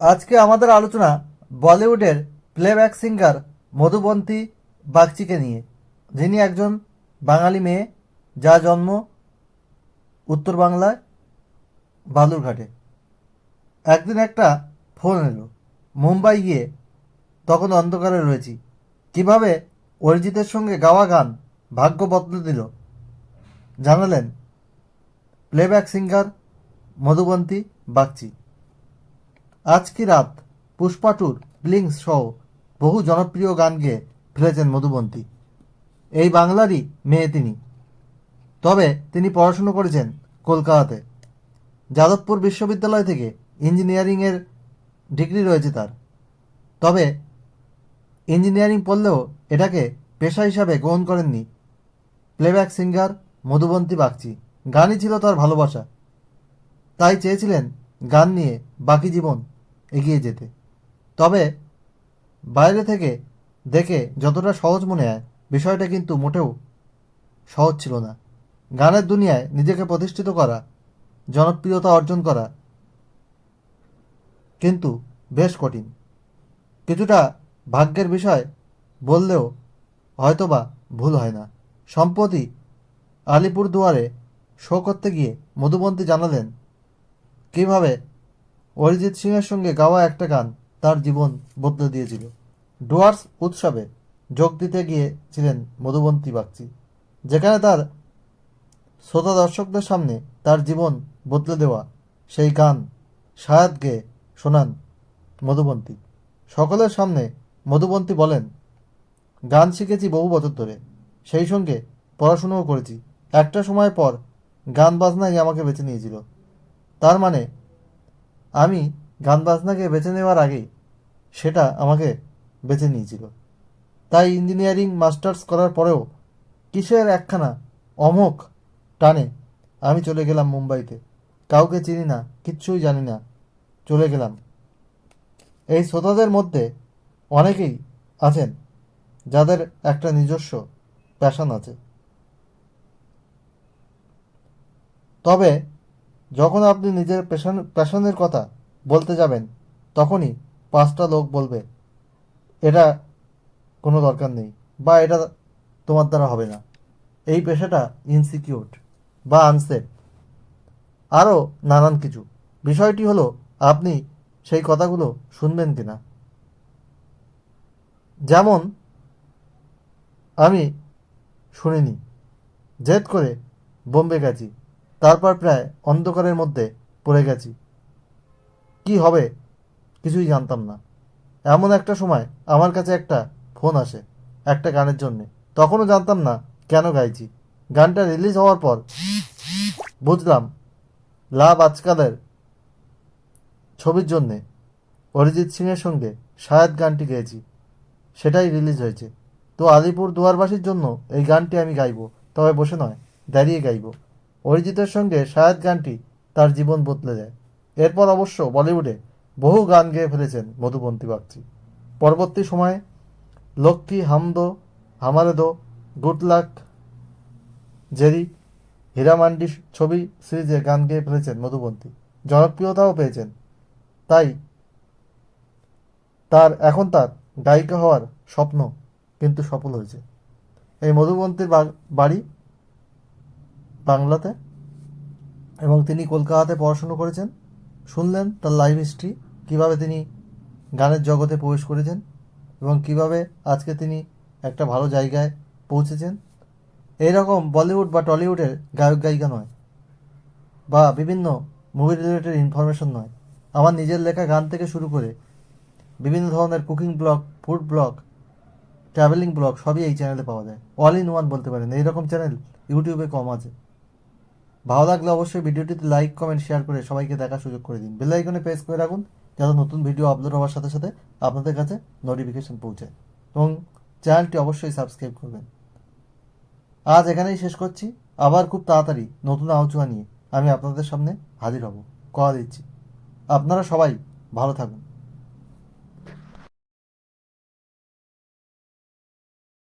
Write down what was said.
আজকে আমাদের আলোচনা বলিউডের প্লেব্যাক সিঙ্গার মধুবন্তী বাগচিকে নিয়ে। যিনি একজন বাঙালি মেয়ে, যা জন্ম উত্তর বাংলায় বালুরঘাটে। একদিন একটা ফোন এলো, মুম্বাই গিয়ে তখন অন্ধকারে রয়েছি। কীভাবে অরিজিতের সঙ্গে গাওয়া গান ভাগ্য বদলে দিল? জানালেন প্লেব্যাক সিঙ্গার মধুবন্তী বাগচি। আজ কি রাত পুষ্পাটুর ব্লিংস সহ বহু জনপ্রিয় গান গেয়ে ফেলেছেন মধুবন্তী। এই বাংলারই মেয়ে তিনি। তবে তিনি পড়াশুনো করেছেন কলকাতাতে। যাদবপুর বিশ্ববিদ্যালয় থেকে ইঞ্জিনিয়ারিংয়ের ডিগ্রি রয়েছে তার। তবে ইঞ্জিনিয়ারিং পড়লেও এটাকে পেশা হিসাবে গ্রহণ করেননি প্লেব্যাক সিঙ্গার মধুবন্তী বাগচি। গানই ছিল তার ভালোবাসা। তাই চেয়েছিলেন গান নিয়ে বাকি জীবন এগিয়ে যেতে। তবে বাইরে থেকে দেখে যতটা সহজ মনে হয়, বিষয়টা কিন্তু মোটেও সহজ ছিল না। গানের দুনিয়ায় নিজেকে প্রতিষ্ঠিত করা, জনপ্রিয়তা অর্জন করা কিন্তু বেশ কঠিন। কিছুটা ভাগ্যের বিষয় বললেও হয়তোবা ভুল হয় না। সম্প্রতি আলিপুর দুয়ারে শো করতে গিয়ে মধুবন্তী জানালেন, কীভাবে অরিজিৎ সিংয়ের সঙ্গে গাওয়া একটা গান তার জীবন বদলে দিয়েছিল। ডুয়ার্স উৎসবে যোগ দিতে গিয়েছিলেন মধুবন্তী বাগচি যেখানে তার শ্রোতা দর্শকদের সামনে তার জীবন বদলে দেওয়া সেই গান সায়াত গেয়ে শোনান মধুবন্তী। সকলের সামনে মধুবন্তী বলেন, গান শিখেছি বহু বছর ধরে, সেই সঙ্গে পড়াশুনোও করেছি। একটা সময় পর গান বাজনাই আমাকে বেছে নিয়েছিল। তার মানে আমি গান বাজনাকে বেছে নেওয়ার আগেই সেটা আমাকে বেছে নিয়েছিল। তাই ইঞ্জিনিয়ারিং, মাস্টার্স করার পরেও কিসের একখানা অমোক টানে আমি চলে গেলাম মুম্বাইতে। কাউকে চিনি না, কিচ্ছুই জানি না, চলে গেলাম। এই শ্রোতাদের মধ্যে অনেকেই আছেন যাদের একটা নিজস্ব প্যাশন আছে। তবে যখন আপনি নিজের পেশন প্যাশনের কথা বলতে যাবেন, তখনই পাঁচটা লোক বলবে, এটা কোনো দরকার নেই বা এটা তোমার দ্বারা হবে না। এই পেশাটা ইনসিকিউর বা আনসেফ আরও নানান কিছু। বিষয়টি হলো, আপনি সেই কথাগুলো শুনবেন কিনা? যেমন, আমি শুনিনি, জেদ করে বোম্বে গেছি। তারপর প্রায় অন্ধকারের মধ্যে পড়ে গেছি। কি হবে? কিছুই জানতাম না। এমন একটা সময় আমার কাছে একটা ফোন আসে, একটা গানের জন্যে। তখনও জানতাম না কেন গাইছি। গানটা রিলিজ হওয়ার পর বুঝলাম, লাভ আজকালের ছবির জন্যে। অরিজিৎ সিংয়ের সঙ্গে শায়াদ গানটি গেয়েছি, সেটাই রিলিজ হয়েছে। তো আলিপুর দুয়ারবাসীর জন্য এই গানটি আমি গাইবো, তবে বসে নয়, দাঁড়িয়ে গাইবো। অরিজিতের সঙ্গে শায়াদ গানটি তার জীবন বদলে দেয়। এরপর অবশ্য বলিউডে বহু গান গেয়ে ফেলেছেন মধুবন্তী বাগচি। পরবর্তী সময়ে লক্ষ্মী হামদো হামারেদো গুড লাক, জেরি হীরামান্ডি ছবি সিরিজে গান গেয়ে ফেলেছেন মধুবন্তী। জনপ্রিয়তাও পেয়েছেন। তাই তার এখন তার গায়িকা হওয়ার স্বপ্ন কিন্তু সফল হয়েছে। এই মধুবন্তীর বাড়ি বাংলাতে এবং তিনি কলকাতাতে পড়াশুনো করেছেন। শুনলেন তার লাইভ হিস্ট্রি কীভাবে তিনি গানের জগতে প্রবেশ করেছেন এবং কীভাবে আজকে তিনি একটা ভালো জায়গায় পৌঁছেছেন। এইরকম বলিউড বা টলিউডের গায়ক গায়িকা নয় বা বিভিন্ন মুভি রিলেটেড ইনফরমেশন নয়। আমার নিজের লেখা গান থেকে শুরু করে বিভিন্ন ধরনের cooking blog food blog travelling blog সবই এই চ্যানেলে পাওয়া যায়। অল ইন ওয়ান বলতে পারেন। এইরকম চ্যানেল ইউটিউবে কম আছে। ভালো লাগলে অবশ্যই ভিডিওটিতে লাইক কমেন্ট শেয়ার করে সবাইকে দেখার সুযোগ করে দিন। বেল আইকনে প্রেস করে রাখুন যাতে নতুন ভিডিও আপলোড হওয়ার সাথে সাথে আপনাদের কাছে নোটিফিকেশন পৌঁছায় এবং চ্যানেলটি অবশ্যই সাবস্ক্রাইব করবেন। আজ এখানেই শেষ করছি। আবার খুব তাড়াতাড়ি নতুন আলোচনা নিয়ে আমি আপনাদের সামনে হাজির হব। কথা দিচ্ছি। আপনারা সবাই ভালো থাকুন।